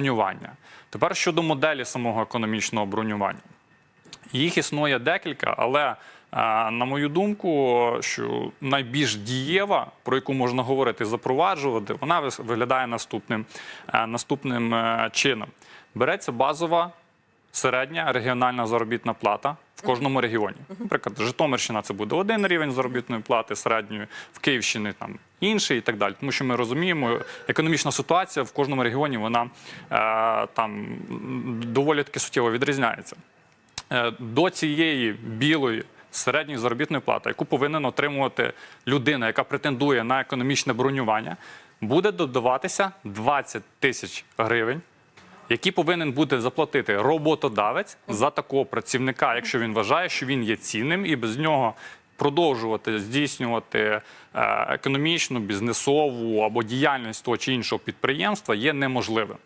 бронювання. Тепер щодо моделі самого економічного бронювання. Їх існує декілька, але е, на мою думку, що найбільш дієва, про яку можна говорити, запроваджувати, вона виглядає наступним, е, наступним е, чином. Береться базова середня регіональна заробітна плата в кожному регіоні. Наприклад, Житомирщина це буде один рівень заробітної плати середньої, в Київщині там інший і так далі. Тому що ми розуміємо, економічна ситуація в кожному регіоні вона е, там доволі таки суттєво відрізняється. Е, До цієї білої середньої заробітної плати, яку повинен отримувати людина, яка претендує на економічне бронювання, буде додаватися 20 тисяч гривень які повинен буде заплатити роботодавець за такого працівника, якщо він вважає, що він є цінним, і без нього продовжувати здійснювати е, економічну, бізнесову або діяльність того чи іншого підприємства є неможливим.